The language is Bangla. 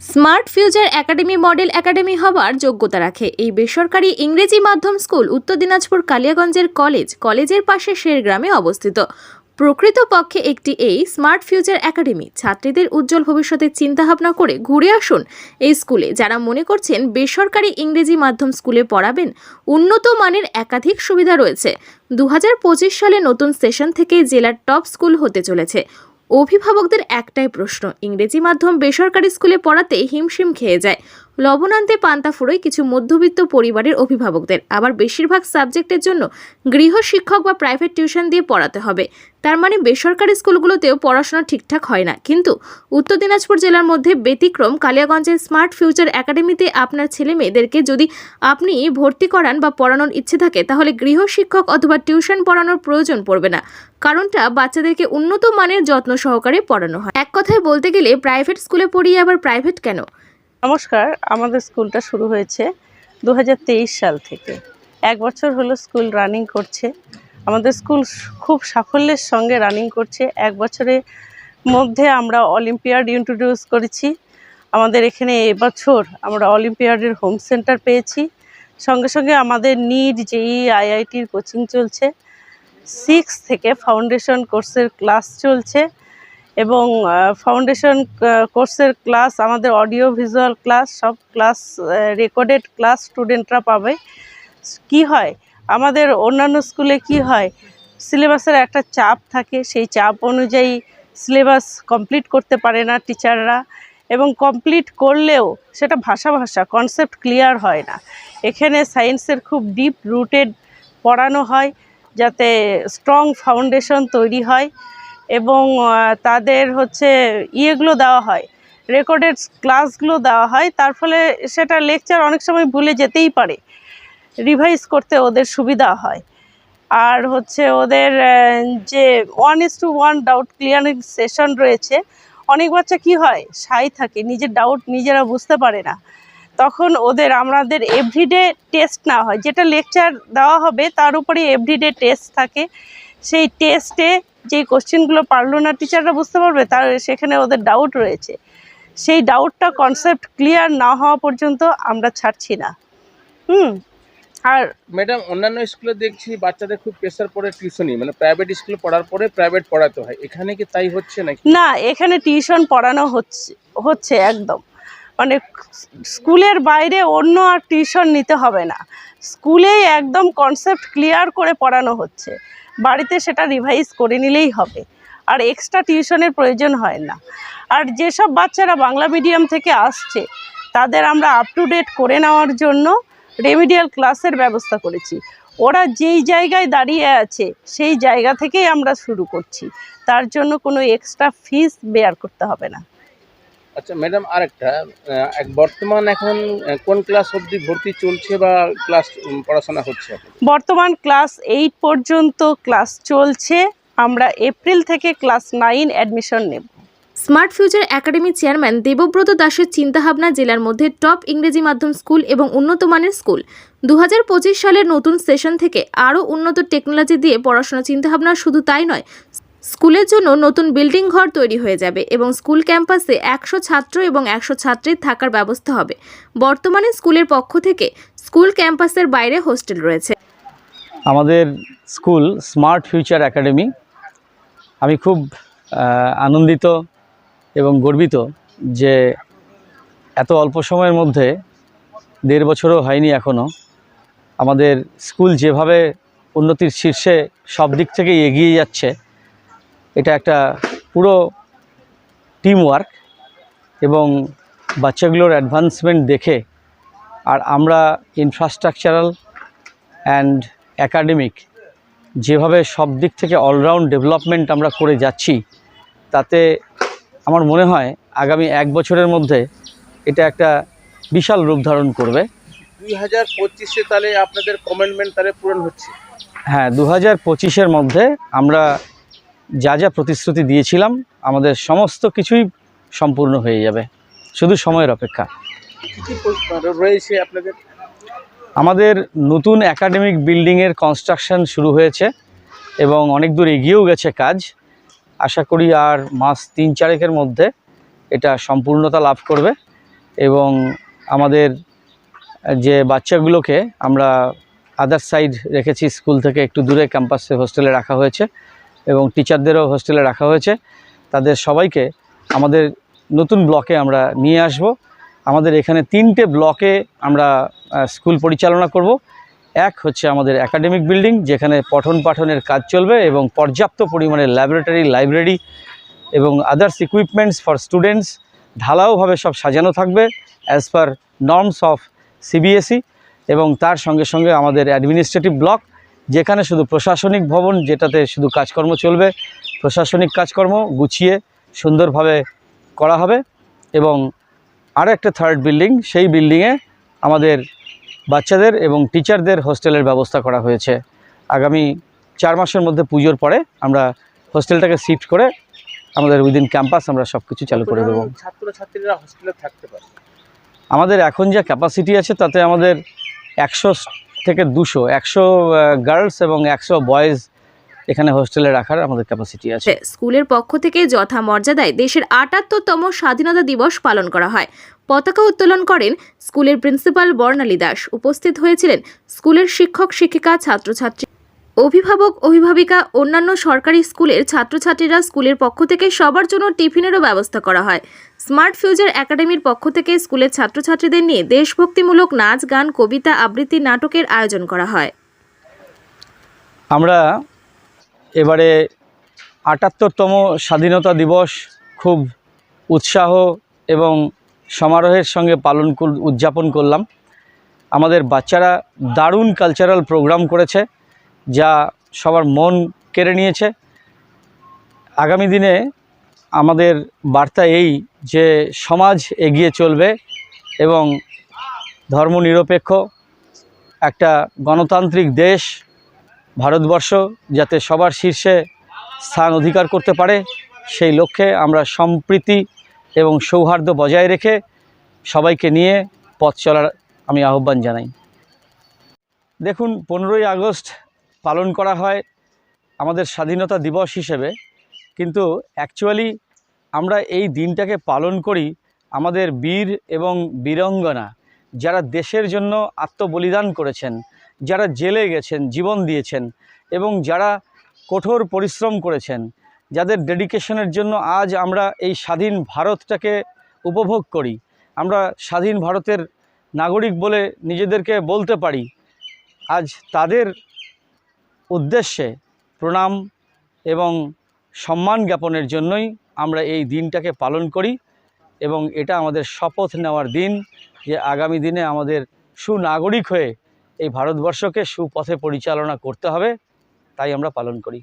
Smart future academy model academy হবার যোগ্যতা রাখে। এই বেসরকারি ইংরেজি মাধ্যম স্কুল উত্তর দিনাজপুর কালিয়াগঞ্জের কলেজ, কলেজের পাশে শেরগ্রামে অবস্থিত। প্রকৃতপক্ষে একটি এই স্মার্ট ফিউচার একাডেমি। ছাত্রীদের উজ্জ্বল ভবিষ্যতের চিন্তাভাবনা করে ঘুরে আসুন এই স্কুলে। যারা মনে করছেন বেসরকারি ইংরেজি মাধ্যম স্কুলে পড়াবেন, উন্নত মানের একাধিক সুবিধা রয়েছে। দু হাজার পঁচিশ সালে নতুন সেশন থেকে জেলার টপ স্কুল হতে চলেছে। অভিভাবকদের একটাই প্রশ্ন ইংরেজি মাধ্যম বেসরকারি স্কুলে পড়াতে হিমশিম খেয়ে যায়। লবণান্তে পান্তা ফুরোয় কিছু মধ্যবিত্ত পরিবারের অভিভাবকদের। আবার বেশিরভাগ সাবজেক্টের জন্য গৃহ শিক্ষক বা প্রাইভেট টিউশন দিয়ে পড়াতে হবে। তার মানে বেসরকারি স্কুলগুলোতেও পড়াশোনা ঠিকঠাক হয় না। কিন্তু উত্তর দিনাজপুর জেলার মধ্যে ব্যতিক্রম কালিয়াগঞ্জের স্মার্ট ফিউচার একাডেমিতে আপনার ছেলে মেয়েদেরকে যদি আপনি ভর্তি করান বা পড়ানোর ইচ্ছে থাকে, তাহলে গৃহ শিক্ষক অথবা টিউশন পড়ানোর প্রয়োজন পড়বে না। কারণটা বাচ্চাদেরকে উন্নত মানের যত্ন সহকারে পড়ানো হয়। এক কথায় বলতে গেলে প্রাইভেট স্কুলে পড়িয়ে আবার প্রাইভেট কেন? নমস্কার, আমাদের স্কুলটা শুরু হয়েছে দু হাজার তেইশ সাল থেকে। এক বছর হলো স্কুল রানিং করছে। আমাদের স্কুল খুব সাফল্যের সঙ্গে রানিং করছে। এক বছরের মধ্যে আমরা অলিম্পিয়াড ইন্ট্রোডিউস করেছি। আমাদের এখানে এবছর আমরা অলিম্পিয়াডের হোম সেন্টার পেয়েছি। সঙ্গে সঙ্গে আমাদের নিট, জেই, আইআইটির কোচিং চলছে। সিক্স থেকে ফাউন্ডেশন কোর্সের ক্লাস চলছে। এবং ফাউন্ডেশন কোর্সের ক্লাস আমাদের অডিও ভিজুয়াল ক্লাস সব ক্লাস রেকর্ডেড ক্লাস স্টুডেন্টরা পাবে। কি হয়? আমাদের অন্যান্য স্কুলে কি হয়? সিলেবাসের একটা চাপ থাকে, সেই চাপ অনুযায়ী সিলেবাস কমপ্লিট করতে পারে না টিচাররা এবং কমপ্লিট করলেও সেটা ভাষা ভাষা কনসেপ্ট ক্লিয়ার হয় না। এখানে সায়েন্সের খুব ডিপ রুটেড পড়ানো হয়, যাতে স্ট্রং ফাউন্ডেশন তৈরি হয়। এবং তাদের হচ্ছে ইয়েগুলো দেওয়া হয় রেকর্ডেড ক্লাসগুলো দেওয়া হয়, তার ফলে সেটা লেকচার অনেক সময় ভুলে যেতেই পারে, রিভাইজ করতে ওদের সুবিধা হয়। আর হচ্ছে ওদের যে one is to one doubt clearing session রয়েছে, অনেক বাচ্চা কি হয়? সাই থাকে, নিজের ডাউট নিজেরা বুঝতে পারে না। তখন ওদের, আমাদের এভরিডে টেস্ট না হয়, যেটা লেকচার দেওয়া হবে, তার উপরে এভরিডে টেস্ট থাকে। সেই টেস্টে যে কোশ্চেনগুলো পারল না টিচাররা বুঝতে পারবে তার সেখানে ওদের ডাউট রয়েছে। সেই ডাউটটা কনসেপ্ট ক্লিয়ার না হওয়া পর্যন্ত আমরা ছাড়ছি না। হুম? আর ম্যাডাম অন্যান্য স্কুলে দেখছি বাচ্চাদের খুব প্রেশার পড়ে টিউশনই মানে প্রাইভেট স্কুলে পড়ার পরে প্রাইভেট পড়াতে হয়। এখানে কি তাই হচ্ছে নাকি? না এখানে টিউশন পড়ানো হচ্ছে হচ্ছে একদম। মানে স্কুলের বাইরে অন্য আর টিউশন নিতে হবে না। স্কুলেই একদম কনসেপ্ট ক্লিয়ার করে পড়ানো হচ্ছে। বাড়িতে সেটা রিভাইজ করে নিলেই হবে। আর এক্সট্রা টিউশনের প্রয়োজন হয় না। আর যেসব বাচ্চারা বাংলা মিডিয়াম থেকে আসছে, তাদের আমরা আপ টু ডেট করে নেওয়ার জন্য রেমিডিয়াল ক্লাসের ব্যবস্থা করেছি। ওরা যেই জায়গায় দাঁড়িয়ে আছে, সেই জায়গা থেকেই আমরা শুরু করছি। তার জন্য কোনো এক্সট্রা ফিস বেয়ার করতে হবে না। আচ্ছা ম্যাডাম আরেকটা এক বর্তমান এখন কোন ক্লাস অবধি ভর্তি চলছে বা ক্লাস পড়াশোনা হচ্ছে বর্তমান ক্লাস এইট পর্যন্ত ক্লাস চলছে। আমরা এপ্রিল থেকে ক্লাস নাইন অ্যাডমিশন নেব। Smart future academy chairman Debabrata দাসের চিন্তাভাবনা জেলার মধ্যে টপ ইংরেজি মাধ্যম স্কুল এবং উন্নত মানের স্কুল। দু হাজার পঁচিশ সালের নতুন সেশন থেকে আরও উন্নত টেকনোলজি দিয়ে পড়াশোনা চিন্তাভাবনা শুধু তাই নয় স্কুলের জন্য নতুন বিল্ডিং ঘর তৈরি হয়ে যাবে এবং স্কুল ক্যাম্পাসে একশো ছাত্র এবং একশো ছাত্রীর থাকার ব্যবস্থা হবে। বর্তমানে স্কুলের পক্ষ থেকে স্কুল ক্যাম্পাসের বাইরে হোস্টেল রয়েছে। আমাদের স্কুল স্মার্ট ফিউচার একাডেমি। আমি খুব আনন্দিত এবং গর্বিত যে এত অল্প সময়ের মধ্যে দেড় বছরও হয়নি এখনও আমাদের স্কুল যেভাবে উন্নতির শীর্ষে সব দিক থেকেই এগিয়ে যাচ্ছে এটা একটা পুরো টিম ওয়ার্ক এবং বাচ্চাগুলোর অ্যাডভান্সমেন্ট দেখে আর আমরা ইনফ্রাস্ট্রাকচারাল অ্যান্ড অ্যাকাডেমিক যেভাবে সব দিক থেকে অলরাউন্ড ডেভেলপমেন্ট আমরা করে যাচ্ছি তাতে আমার মনে হয় আগামী এক বছরের মধ্যে এটা একটা বিশাল রূপ ধারণ করবে। দুই হাজার পঁচিশে তাহলে আপনাদের কমেন্টমেন্ট তাহলে পূরণ হচ্ছে। হ্যাঁ দু হাজার পঁচিশের মধ্যে আমরা যা যা প্রতিশ্রুতি দিয়েছিলাম আমাদের সমস্ত কিছুই সম্পূর্ণ হয়ে যাবে। শুধু সময়ের অপেক্ষা। রয়েছে আপনাদের? আমাদের নতুন একাডেমিক বিল্ডিংয়ের কনস্ট্রাকশন শুরু হয়েছে এবং অনেক দূর এগিয়েও গেছে কাজ। আশা করি আর মাস তিন চারেকের মধ্যে এটা সম্পূর্ণতা লাভ করবে এবং আমাদের যে বাচ্চাগুলোকে আমরা আদার সাইড রেখেছি স্কুল থেকে একটু দূরে ক্যাম্পাসে হোস্টেলে রাখা হয়েছে। এবং টিচারদেরও হোস্টেলে রাখা হয়েছে। তাদের সবাইকে আমাদের নতুন ব্লকে আমরা নিয়ে আসব। আমাদের এখানে তিনটে ব্লকে আমরা স্কুল পরিচালনা করব। এক হচ্ছে আমাদের একাডেমিক বিল্ডিং যেখানে পঠন পাঠনের কাজ চলবে এবং পর্যাপ্ত পরিমাণে ল্যাবরেটরি লাইব্রেরি এবং আদার্স ইকুইপমেন্টস ফর স্টুডেন্টস ঢালাওভাবে সব সাজানো থাকবে as per norms of CBSE এবং তার সঙ্গে সঙ্গে আমাদের অ্যাডমিনিস্ট্রেটিভ ব্লক যেখানে শুধু প্রশাসনিক ভবন যেটাতে শুধু কাজকর্ম চলবে প্রশাসনিক কাজকর্ম গুছিয়ে সুন্দরভাবে করা হবে এবং আরও একটা থার্ড বিল্ডিং সেই বিল্ডিংয়ে আমাদের বাচ্চাদের এবং টিচারদের হোস্টেলের ব্যবস্থা করা হয়েছে। আগামী চার মাসের মধ্যে পুজোর পরে আমরা হোস্টেলটাকে শিফট করে আমাদের উইদিন ক্যাম্পাস আমরা সব কিছু চালু করে দেবো। ছাত্রছাত্রীরা হোস্টেলে থাকতে পারে? আমাদের এখন যা ক্যাপাসিটি আছে তাতে আমাদের একশো থেকে দুশো, একশো গার্লস এবং একশো বয়েজ এখানে হোস্টেলে রাখার আমাদের ক্যাপাসিটি আছে। স্কুলের পক্ষ থেকে যথা মর্যাদায় দেশের আটাত্তরতম স্বাধীনতা দিবস পালন করা হয়। পতাকা উত্তোলন করেন স্কুলের প্রিন্সিপাল বর্ণালী দাস। উপস্থিত হয়েছিলেন স্কুলের শিক্ষক, শিক্ষিকা, ছাত্রছাত্রী, অভিভাবক, অভিভাবিকা, অন্যান্য সরকারি স্কুলের ছাত্রছাত্রীরা স্কুলের পক্ষ থেকে সবার জন্য টিফিনেরও ব্যবস্থা করা হয়। স্মার্ট ফিউচার একাডেমির পক্ষ থেকে স্কুলের ছাত্রছাত্রীদের নিয়ে দেশভক্তিমূলক নাচ, গান, কবিতা, আবৃত্তি, নাটকের আয়োজন করা হয়। আমরা এবারে আটাত্তরতম স্বাধীনতা দিবস খুব উৎসাহ এবং সমারোহের সঙ্গে পালন উদযাপন করলাম। আমাদের বাচ্চারা দারুণ কালচারাল প্রোগ্রাম করেছে, যা সবার মন কেড়ে নিয়েছে। আগামী দিনে আমাদের বার্তা এই যে সমাজ এগিয়ে চলবে এবং ধর্মনিরপেক্ষ একটা গণতান্ত্রিক দেশ, ভারতবর্ষ, যাতে সবার শীর্ষে স্থান অধিকার করতে পারে, সেই লক্ষ্যে আমরা সম্প্রীতি এবং সৌহার্দ্য বজায় রেখে সবাইকে নিয়ে পথ চলার আমি আহ্বান জানাই। দেখুন, পনেরোই আগস্ট পালন করা হয় আমাদের স্বাধীনতা দিবস হিসেবে, কিন্তু অ্যাকচুয়ালি আমরা এই দিনটাকে পালন করি আমাদের বীর এবং বীরঙ্গনা, যারা দেশের জন্য আত্মবলিদান করেছেন, যারা জেলে গেছেন, জীবন দিয়েছেন এবং যারা কঠোর পরিশ্রম করেছেন, যাদের ডেডিকেশনের জন্য আজ আমরা এই স্বাধীন ভারতটাকে উপভোগ করি। আমরা স্বাধীন ভারতের নাগরিক বলে নিজেদেরকে বলতে পারি। আজ তাদের উদ্দেশ্যে প্রণাম এবং সম্মান জ্ঞাপনের জন্যই আমরা এই দিনটাকে পালন করি এবং এটা আমাদের শপথ নেওয়ার দিন যে আগামী দিনে আমাদের সুনাগরিক হয়ে এই ভারতবর্ষকে সুপথে পরিচালনা করতে হবে, তাই আমরা পালন করি।